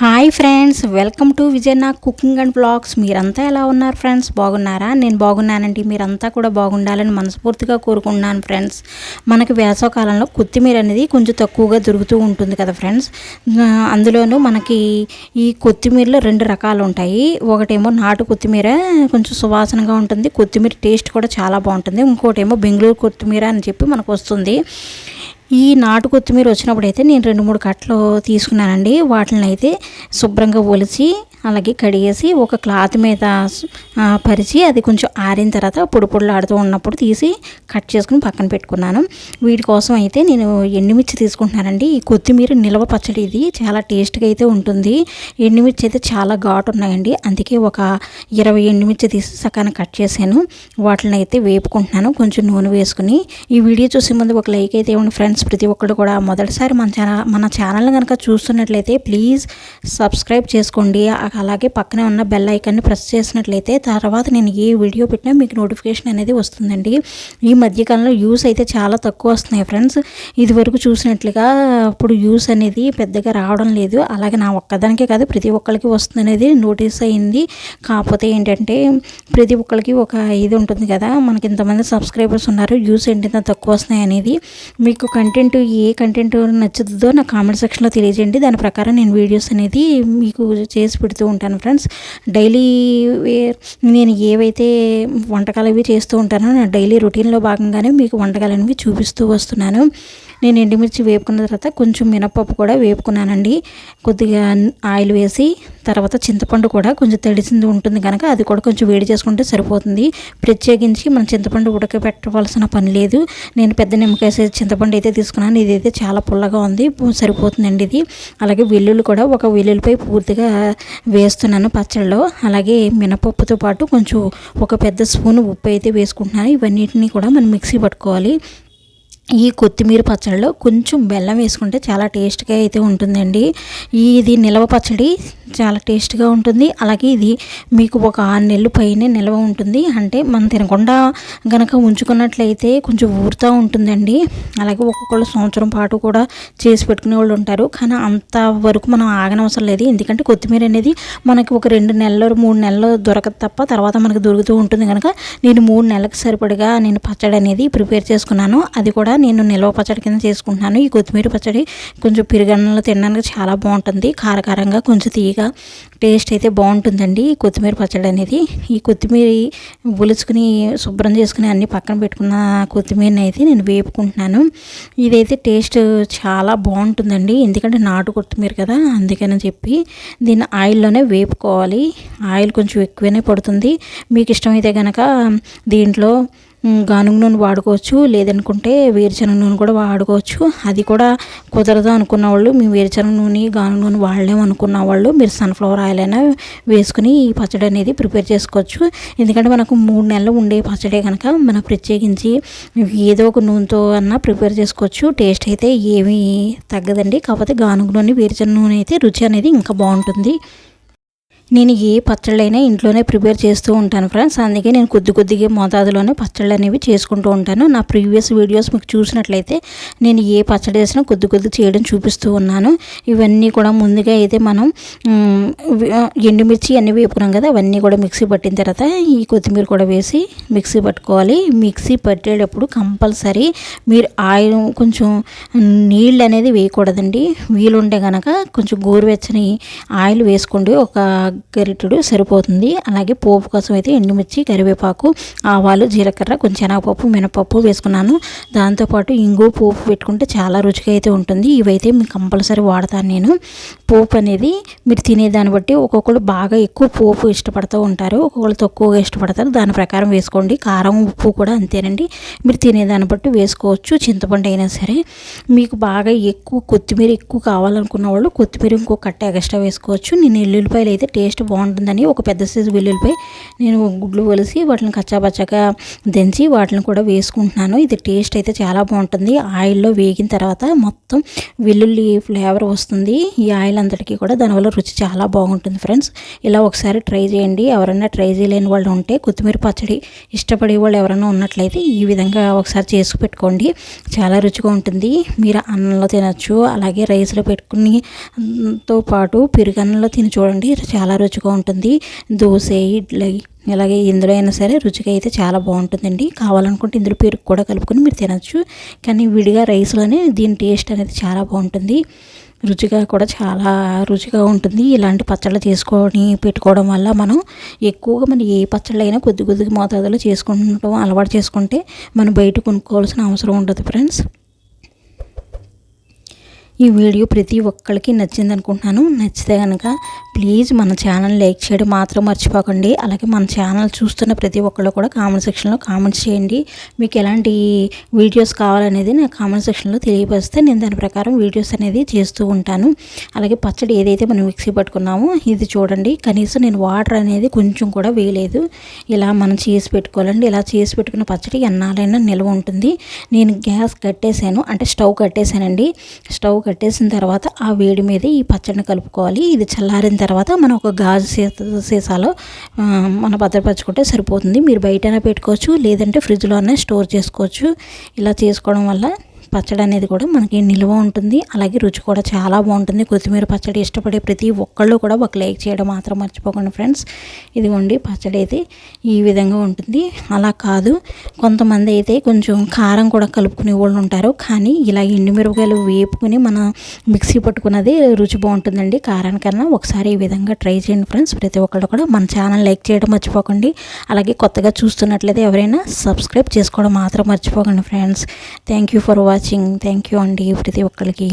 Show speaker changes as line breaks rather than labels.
Hi friends welcome to Vijayanna cooking and blogs మీరంతా ఎలా ఉన్నారు ఫ్రెండ్స్? బాగున్నారా? నేను బాగున్నానండి. మీరంతా కూడా బాగుండాలని మనస్ఫూర్తిగా కోరుకుంటున్నాను ఫ్రెండ్స్. మనకి వేసవకాలంలో కొత్తిమీర అనేది కొంచెం తక్కువగా దొరుకుతూ ఉంటుంది కదా ఫ్రెండ్స్. అందులోనూ మనకి ఈ కొత్తిమీరలో రెండు రకాలు ఉంటాయి. ఒకటేమో నాటు కొత్తిమీర కొంచెం సువాసనగా ఉంటుంది. కొత్తిమీర టేస్ట్ కూడా చాలా బాగుంటుంది. ఇంకోటేమో బెంగళూరు కొత్తిమీర అని చెప్పి మనకు వస్తుంది. ఈ నాటు కొత్తిమీర వచ్చినప్పుడు అయితే నేను రెండు మూడు కట్టలు తీసుకున్నానండి. వాటిని అయితే శుభ్రంగా ఒలిచి అలాగే కడిగేసి ఒక క్లాత్ మీద పరిచి అది కొంచెం ఆరిన తర్వాత పొడి పొడిలాడుతూ ఉన్నప్పుడు తీసి కట్ చేసుకుని పక్కన పెట్టుకున్నాను. వీటి కోసం అయితే నేను ఎండుమిర్చి తీసుకుంటున్నానండి. ఈ కొత్తిమీర నిల్వ పచ్చడి ఇది చాలా టేస్ట్గా అయితే ఉంటుంది. ఎండుమిర్చి అయితే చాలా ఘాటు ఉన్నాయండి. అందుకే ఒక ఇరవై ఎండుమిర్చి తీసి సకాన కట్ చేశాను. వాటిని అయితే వేపుకుంటున్నాను. కొంచెం నూనె వేసుకుని. ఈ వీడియో చూసే ముందు ఒక లైక్ అయితే ఇవ్వండి ఫ్రెండ్స్. ప్రతి ఒక్కరు కూడా మొదటిసారి మన ఛానల్ మన ఛానల్ కనుక చూస్తున్నట్లయితే ప్లీజ్ సబ్స్క్రైబ్ చేసుకోండి. అలాగే పక్కనే ఉన్న బెల్ ఐకాన్ని ప్రెస్ చేసినట్లయితే తర్వాత నేను ఏ వీడియో పెట్టినా మీకు నోటిఫికేషన్ అనేది వస్తుందండి. ఈ మధ్యకాలంలో యూస్ అయితే చాలా తక్కువ వస్తున్నాయి ఫ్రెండ్స్. ఇదివరకు చూసినట్లుగా ఇప్పుడు యూస్ అనేది పెద్దగా రావడం లేదు. అలాగే నా ఒక్కదానికే కాదు ప్రతి ఒక్కరికి వస్తుంది అనేది నోటీస్ అయింది. కాకపోతే ఏంటంటే ప్రతి ఒక్కరికి ఒక ఇది ఉంటుంది కదా మనకి ఇంతమంది సబ్స్క్రైబర్స్ ఉన్నారు యూస్ ఏంటి తక్కువ వస్తున్నాయి అనేది. మీకు కంటెంట్ ఏ కంటెంట్ నచ్చుతుందో నా కామెంట్ సెక్షన్లో తెలియజేయండి. దాని ప్రకారం నేను వీడియోస్ అనేది మీకు చేసి పెడుతూ ఉంటాను ఫ్రెండ్స్ డైలీ వేర్ నేను ఏవైతే వంటకాలు అవి చేస్తూ ఉంటానో నా డైలీ రొటీన్లో భాగంగానే మీకు వంటకాలు అనేవి చూపిస్తూ వస్తున్నాను. నేను ఎండుమిర్చి వేపుకున్న తర్వాత కొంచెం మినపప్పు కూడా వేపుకున్నానండి. కొద్దిగా ఆయిల్ వేసి తర్వాత చింతపండు కూడా కొంచెం తడిసింది ఉంటుంది కనుక అది కూడా కొంచెం వేడి చేసుకుంటే సరిపోతుంది. ప్రత్యేకించి మనం చింతపండు ఉడకబెట్టవలసిన పని లేదు. నేను పెద్ద నిమ్మకాయ సైజు చింతపండు అయితే తీసుకున్నాను. ఇది అయితే చాలా పుల్లగా ఉంది. సరిపోతుందండి ఇది. అలాగే వెల్లుల్లి కూడా ఒక వెల్లుల్లిపై పూర్తిగా వేస్తున్నాను పచ్చళ్ళలో. అలాగే మినపప్పుతో పాటు కొంచెం ఒక పెద్ద స్పూన్ ఉప్పు అయితే వేసుకుంటున్నాను. ఇవన్నిటిని కూడా మనం మిక్సీ పట్టుకోవాలి. ఈ కొత్తిమీర పచ్చడిలో కొంచెం బెల్లం వేసుకుంటే చాలా టేస్ట్గా అయితే ఉంటుందండి. ఇది నిల్వ పచ్చడి చాలా టేస్ట్గా ఉంటుంది. అలాగే ఇది మీకు ఒక ఆరు నెలలు పైనే నిల్వ ఉంటుంది. అంటే మనం తినకుండా గనక ఉంచుకున్నట్లయితే కొంచెం ఊరుతూ ఉంటుందండి. అలాగే ఒక్కొక్కళ్ళు సంవత్సరం పాటు కూడా చేసి పెట్టుకునే వాళ్ళు ఉంటారు. కానీ అంత వరకు మనం ఆగనవసరం లేదు. ఎందుకంటే కొత్తిమీర అనేది మనకి ఒక రెండు నెలలు మూడు నెలలు దొరకదు తప్ప తర్వాత మనకు దొరుకుతూ ఉంటుంది కనుక నేను మూడు నెలలకు సరిపడగా నేను పచ్చడి అనేది ప్రిపేర్ చేసుకున్నాను. అది కూడా నేను నిల్వ పచ్చడి కింద చేసుకుంటున్నాను. ఈ కొత్తిమీర పచ్చడి కొంచెం పెరుగన్నంలో తినడానికి చాలా బాగుంటుంది. కారకారంగా కొంచెం తీయగా టేస్ట్ అయితే బాగుంటుందండి ఈ కొత్తిమీర పచ్చడి అనేది. ఈ కొత్తిమీర ఒలుచుకుని శుభ్రం చేసుకుని అన్ని పక్కన పెట్టుకున్న కొత్తిమీరని అయితే నేను వేపుకుంటున్నాను. ఇదైతే టేస్ట్ చాలా బాగుంటుందండి. ఎందుకంటే నాటు కొత్తిమీర కదా అందుకని చెప్పి దీన్ని ఆయిల్లోనే వేపుకోవాలి. ఆయిల్ కొంచెం ఎక్కువనే పడుతుంది. మీకు ఇష్టమైతే కనుక దీంట్లో గానుగ నూనె వాడుకోవచ్చు లేదనుకుంటే వేరుశనగ నూనె కూడా వాడుకోవచ్చు. అది కూడా కుదరదు అనుకున్న వాళ్ళు మీ వేరుశనగ నూనె గానుగ నూనె వాడలేము అనుకున్న వాళ్ళు మీరు సన్ఫ్లవర్ ఆయిల్ అయినా వేసుకుని ఈ పచ్చడి అనేది ప్రిపేర్ చేసుకోవచ్చు. ఎందుకంటే మనకు మూడు నెలలు ఉండే పచ్చడే కనుక మనం ప్రత్యేకించి ఏదో ఒక నూనెతో అన్నా ప్రిపేర్ చేసుకోవచ్చు. టేస్ట్ అయితే ఏమీ తగ్గదండి. కాకపోతే గానుగ నూనె వేరుశనగ నూనె అయితే రుచి అనేది ఇంకా బాగుంటుంది. నేను ఏ పచ్చళ్ళైనా ఇంట్లోనే ప్రిపేర్ చేస్తూ ఉంటాను ఫ్రెండ్స్ అందుకే నేను కొద్ది కొద్దిగా మోతాదులోనే పచ్చళ్ళు అనేవి చేసుకుంటూ ఉంటాను. నా ప్రీవియస్ వీడియోస్ మీకు చూసినట్లయితే నేను ఏ పచ్చడి చేసినా కొద్ది కొద్ది చేయడం చూపిస్తూ ఉన్నాను. ఇవన్నీ కూడా ముందుగా అయితే మనం ఎండుమిర్చి అన్నీ వేపుకున్నాం కదా అవన్నీ కూడా మిక్సీ పట్టిన తర్వాత ఈ కొత్తిమీర కూడా వేసి మిక్సీ పట్టుకోవాలి. మిక్సీ పట్టేటప్పుడు కంపల్సరీ మీరు ఆయిల్ కొంచెం నీళ్ళు అనేది వేయకూడదండి. వీలుంటే కనుక కొంచెం గోరువెచ్చని ఆయిల్ వేసుకోండి. ఒక గరిటెడు సరిపోతుంది. అలాగే పోపు కోసం అయితే ఎండుమిర్చి కరివేపాకు ఆవాలు జీలకర్ర కొంచెం శనగపప్పు మినపప్పు వేసుకున్నాను. దాంతోపాటు ఇంగు పోపు పెట్టుకుంటే చాలా రుచిగా అయితే ఉంటుంది. ఇవైతే మీకు కంపల్సరీ వాడతాను నేను. పోపు అనేది మీరు తినేదాన్ని బట్టి ఒక్కొక్కరు బాగా ఎక్కువ పోపు ఇష్టపడుతూ ఉంటారు. ఒక్కొక్కరు తక్కువగా ఇష్టపడతారు. దాని ప్రకారం వేసుకోండి. కారం ఉప్పు కూడా అంతేనండి. మీరు తినేదాన్ని బట్టి వేసుకోవచ్చు. చింతపండు అయినా సరే. మీకు బాగా ఎక్కువ కొత్తిమీర ఎక్కువ కావాలనుకున్న వాళ్ళు కొత్తిమీర ఇంకో కట్ట ఎక్స్ట్రా వేసుకోవచ్చు. నేను ఎల్లుల్లిపాయలు అయితే టేస్ట్ టేస్ట్ బాగుంటుందని ఒక పెద్ద సైజు వెల్లుల్లిపై నేను గుడ్లు ఒలిసి వాటిని కచ్చాబచ్చాగా దంచి వాటిని కూడా వేసుకుంటున్నాను. ఇది టేస్ట్ అయితే చాలా బాగుంటుంది. ఆయిల్లో వేగిన తర్వాత మొత్తం వెల్లుల్లి ఫ్లేవర్ వస్తుంది. ఈ ఆయిల్ అంతటికీ కూడా దానివల్ల రుచి చాలా బాగుంటుంది ఫ్రెండ్స్ ఇలా ఒకసారి ట్రై చేయండి. ఎవరైనా ట్రై చేయలేని వాళ్ళు ఉంటే కొత్తిమీర పచ్చడి ఇష్టపడే వాళ్ళు ఎవరైనా ఉన్నట్లయితే ఈ విధంగా ఒకసారి చేసి పెట్టుకోండి. చాలా రుచిగా ఉంటుంది. మీరు అన్నంలో తినచ్చు. అలాగే రైస్లో పెట్టుకుని తో పాటు పెరుగన్నంలో తిని చూడండి. చాలా రుచిగా ఉంటుంది. దోశ ఇడ్లీ అలాగే ఇందులో అయినా సరే రుచిగా అయితే చాలా బాగుంటుందండి. కావాలనుకుంటే ఇందులో పెరుగు కూడా కలుపుకొని మీరు తినచ్చు. కానీ విడిగా రైస్లోనే దీని టేస్ట్ అనేది చాలా బాగుంటుంది. రుచిగా కూడా చాలా రుచిగా ఉంటుంది. ఇలాంటి పచ్చళ్ళు చేసుకొని పెట్టుకోవడం వల్ల మనం ఎక్కువగా మనం ఏ పచ్చళ్ళు అయినా కొద్ది కొద్దిగా మోతాదులో చేసుకుంటాం అలవాటు చేసుకుంటే మనం బయట కొనుక్కోవాల్సిన అవసరం ఉండదు ఫ్రెండ్స్. ఈ వీడియో ప్రతి ఒక్కరికి నచ్చింది అనుకుంటున్నాను నచ్చితే కనుక ప్లీజ్ మన ఛానల్ లైక్ చేయడం మాత్రం మర్చిపోకండి. అలాగే మన ఛానల్ చూస్తున్న ప్రతి ఒక్కళ్ళు కూడా కామెంట్ సెక్షన్లో కామెంట్స్ చేయండి. మీకు ఎలాంటి వీడియోస్ కావాలనేది నేను కామెంట్ సెక్షన్లో తెలియపరిస్తే నేను దాని ప్రకారం వీడియోస్ అనేది చేస్తూ ఉంటాను. అలాగే పచ్చడి ఏదైతే మనం మిక్సీ పట్టుకున్నామో ఇది చూడండి. కనీసం నేను వాటర్ అనేది కొంచెం కూడా వేయలేదు. ఇలా మనం చేసి పెట్టుకోవాలండి. ఇలా చేసి పెట్టుకున్న పచ్చడి ఎన్నాలైనా నిల్వ ఉంటుంది. నేను గ్యాస్ కట్టేశాను. అంటే స్టవ్ కట్టేశానండి. స్టవ్ కట్టేసిన తర్వాత ఆ వేడి మీద ఈ పచ్చడిని కలుపుకోవాలి. ఇది చల్లారిన తర్వాత మనం ఒక గాజు సీసాలో మనం భద్రపరచుకుంటే సరిపోతుంది. మీరు బయటనే పెట్టుకోవచ్చు లేదంటే ఫ్రిడ్జ్లోనే స్టోర్ చేసుకోవచ్చు. ఇలా చేసుకోవడం వల్ల పచ్చడి అనేది కూడా మనకి నిల్వ ఉంటుంది. అలాగే రుచి కూడా చాలా బాగుంటుంది. కొత్తిమీర పచ్చడి ఇష్టపడే ప్రతి ఒక్కళ్ళు కూడా ఒక లైక్ చేయడం మాత్రం మర్చిపోకండి ఫ్రెండ్స్. ఇదిగోండి పచ్చడి అయితే ఈ విధంగా ఉంటుంది. అలా కాదు. కొంతమంది అయితే కొంచెం కారం కూడా కలుపుకునే వాళ్ళు ఉంటారు. కానీ ఇలా ఎండుమిరపకాయలు వేపుకుని మన మిక్సీ పట్టుకున్నది రుచి బాగుంటుందండి. కారానికన్నా ఒకసారి ఈ విధంగా ట్రై చేయండి ఫ్రెండ్స్. ప్రతి ఒక్కళ్ళు కూడా మన ఛానల్ లైక్ చేయడం మర్చిపోకండి. అలాగే కొత్తగా చూస్తున్నట్లయితే ఎవరైనా సబ్స్క్రైబ్ చేసుకోవడం మాత్రం మర్చిపోకండి friends. Thank you for watching watching. Thank you అండి. ప్రతి ఒక్కరికి